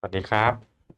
สวัสดีครับ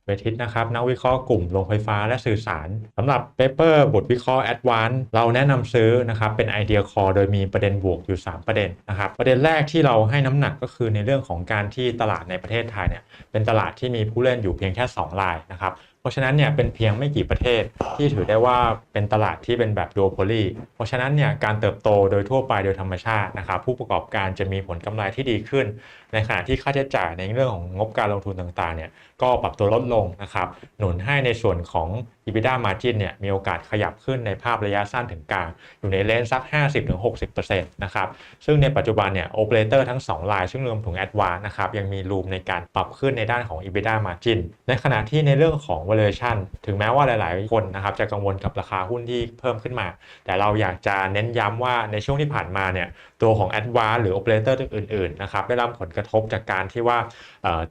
เวทิตนะครับนักวิเคราะห์กลุ่มโรงไฟฟ้าและสื่อสารสำหรับเปเปอร์บทวิเคราะห์แอดวานเราแนะนำซื้อนะครับเป็นไอเดียคอโดยมีประเด็นบวกอยู่ 3 ประเด็นนะครับประเด็นแรกที่เราให้น้ำหนักก็คือในเรื่องของการที่ตลาดในประเทศไทยเนี่ยเป็นตลาดที่มีผู้เล่นอยู่เพียงแค่ 2 รายนะครับ เพราะฉะนั้นเนี่ยเป็นเพียงไม่กี่ประเทศที่ถือได้ว่าเป็นตลาดที่เป็นแบบดูโพลีเพราะฉะนั้นเนี่ยการเติบโตโดยทั่วไปโดยธรรมชาตินะครับผู้ประกอบการจะมีผลกำไรที่ดีขึ้น ในขณะที่ค่าใช้จ่ายในเรื่องของงบการลงทุนต่างๆเนี่ยก็ปรับตัวลดลงนะครับหนุนให้ในส่วนของ EBITDA margin เนี่ยมีโอกาสขยับขึ้นในภาพระยะสั้นถึงกลาง อยู่ในเลนสัก 50-60%นะครับซึ่งในปัจจุบันเนี่ยโอเปอเรเตอร์ทั้ง 2 ราย ซึ่งรวมถึง a d v a n c e นะครับยังมีรูมในการปรับขึ้นในด้านของ EBITDA margin ในขณะที่ในเรื่องของ valuation ถึงแม้ว่าหลาย ๆ คนนะครับจะกังวลกับราคาหุ้นที่เพิ่มขึ้นมา แต่เราอยากจะเน้นย้ำว่าในช่วงที่ผ่านมาเนี่ยตัวของ a d v a n c e หรือ operator อื่น ๆ นะครับได้รับผลกระทบจากการที่ว่า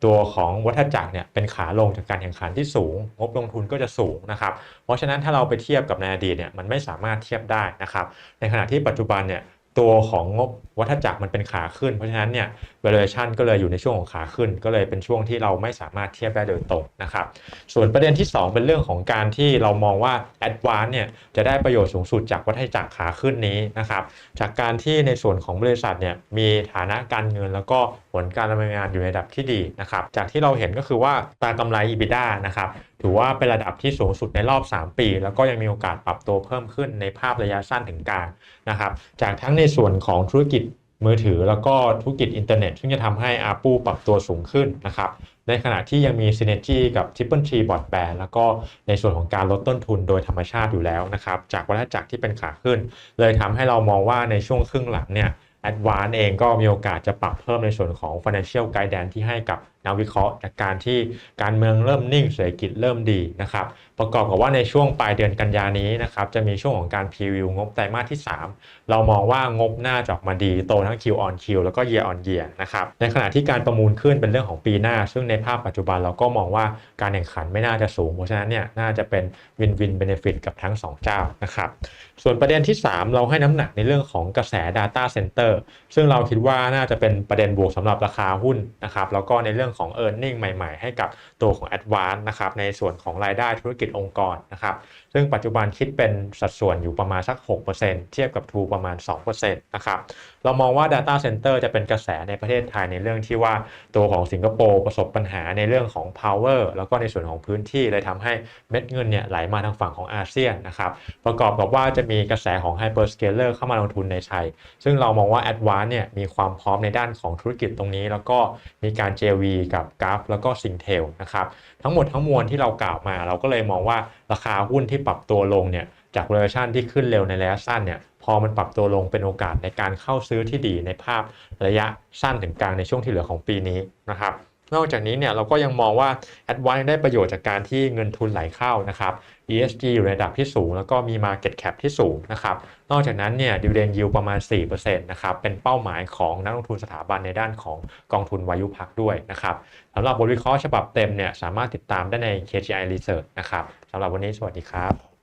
ตัวของวัฏจักรเนี่ยเป็นขาลงจากการแข่งขันที่สูง งบลงทุนก็จะสูงนะครับ เพราะฉะนั้นถ้าเราไปเทียบกับในอดีตเนี่ยมันไม่สามารถเทียบได้นะครับ ในขณะที่ปัจจุบันเนี่ย ตัวของงบวัฏจักรมันเป็นขาขึ้น เพราะฉะนั้นเนี่ย valuation ก็เลยอยู่ในช่วงของขาขึ้น ก็เลยเป็นช่วงที่เราไม่สามารถเทียบได้โดยตรงนะครับ ส่วนประเด็นที่ 2 เป็นเรื่องของการที่เรามองว่า Advance เนี่ยจะได้ประโยชน์สูงสุดจากวัฏจักรขาขึ้นนี้นะครับ จากการที่ในส่วนของบริษัทเนี่ยมีฐานะการเงินแล้วก็ผลการดำเนินงานอยู่ในระดับที่ดีนะครับ จากที่เราเห็นก็คือว่าตากำไร EBITDA นะครับ ถือว่าเป็นระดับที่สูงสุดในรอบ 3 ปี แล้วก็ยังมีโอกาสปรับตัวเพิ่มขึ้นในภาพระยะสั้นถึงกลางนะครับ จากทั้งในส่วนของธุรกิจมือถือ แล้วก็ธุรกิจอินเทอร์เน็ต ซึ่งจะทำให้ ARPU ปรับตัวสูงขึ้นนะครับ ในขณะที่ยังมี Synergy กับ Triple T Broadband แล้วก็ในส่วนของการลดต้นทุนโดยธรรมชาติอยู่แล้วนะครับ จากวัฏจักรที่เป็นขาขึ้น เลยทำให้เรามองว่าในช่วงครึ่งหลังเนี่ย Advance เองก็มีโอกาสจะปรับเพิ่มในส่วนของ Financial Guidance ที่ให้กับนักวิเคราะห์จากการที่การเมืองเริ่มนิ่งเศรษฐกิจเริ่มดีนะครับประกอบกับว่าในช่วงปลายเดือนกันยานี้นะครับจะมีช่วงของการพรีวิวงบไตรมาสที่ 3 เรามองว่างบหน่าจะออกมาดีโตทั้ง Q on Q แล้วก็ Year on Year นะครับในขณะที่การประมูลขึ้นเป็นเรื่องของปีหน้า ซึ่งในภาพปัจจุบันเราก็มองว่าการแข่งขันไม่น่าจะสูง เพราะฉะนั้นเนี่ยน่าจะเป็นวินวินเบนฟิตกับทั้ง 2 เจ้านะครับส่วนประเด็นที่ 3 เราให้น้ำหนักในเรื่องของกระแส Data Center ซึ่งเราคิดว่าน่าจะเป็นประเด็นบวกสำหรับราคาหุ้นนะครับแล้วก็ในเรื่องของ e a r n i n g ใหม่ๆ ให้กับตัวของ Advance นะครับในส่วนของรายได้ธุรกิจองค์กรนะครับซึ่งปัจจุบันคิดเป็นสัดส่วนอยู่ประมาณสัก 6%เทียบกับ True ประมาณ 2%นะครับเรามองว่า Data Center จะเป็นกระแสในประเทศไทยในเรื่องที่ว่าตัวของสิงคโปร์ประสบปัญหาในเรื่องของ power แล้วก็ในส่วนของพื้นที่เลยทำให้เม็ดเงินเนี่ยไหลมาทางฝั่งของอาเซียนนะครับประกอบกับว่าจะมีกระแสของ Hyperscaler เข้ามาลงทุนในไทยซึ่งเรามองว่า Advance เนี่ยมีความพร้อมในด้านของธุรกิจตรงนี้ แล้วก็มีการ JV กับกราฟแล้วก็ซิงเทลนะครับทั้งหมดทั้งมวลที่เรากล่าวมา เราก็เลยมองว่าราคาหุ้นที่ปรับตัวลงเนี่ยจาก valuation ที่ขึ้นเร็วในระยะสั้นเนี่ยพอมันปรับตัวลงเป็นโอกาสในการเข้าซื้อที่ดีในภาพระยะสั้นถึงกลางในช่วงที่เหลือของปีนี้นะครับ นอกจากนี้เนี่ยเราก็ยังมองว่า Advance ได้ประโยชน์จากการที่เงินทุนไหลเข้านะครับ ESG อยู่ในระดับที่สูง แล้วก็มี Market Cap ที่สูงนะครับ นอกจากนั้นเนี่ย Dividend Yield ประมาณ 4%นะครับ เป็นเป้าหมายของนักลงทุนสถาบันในด้านของกองทุนวายุพักด้วยนะครับสำหรับบทวิเคราะห์ฉบับเต็มเนี่ยสามารถติดตามได้ใน KGI Research นะครับสำหรับวันนี้สวัสดีครับ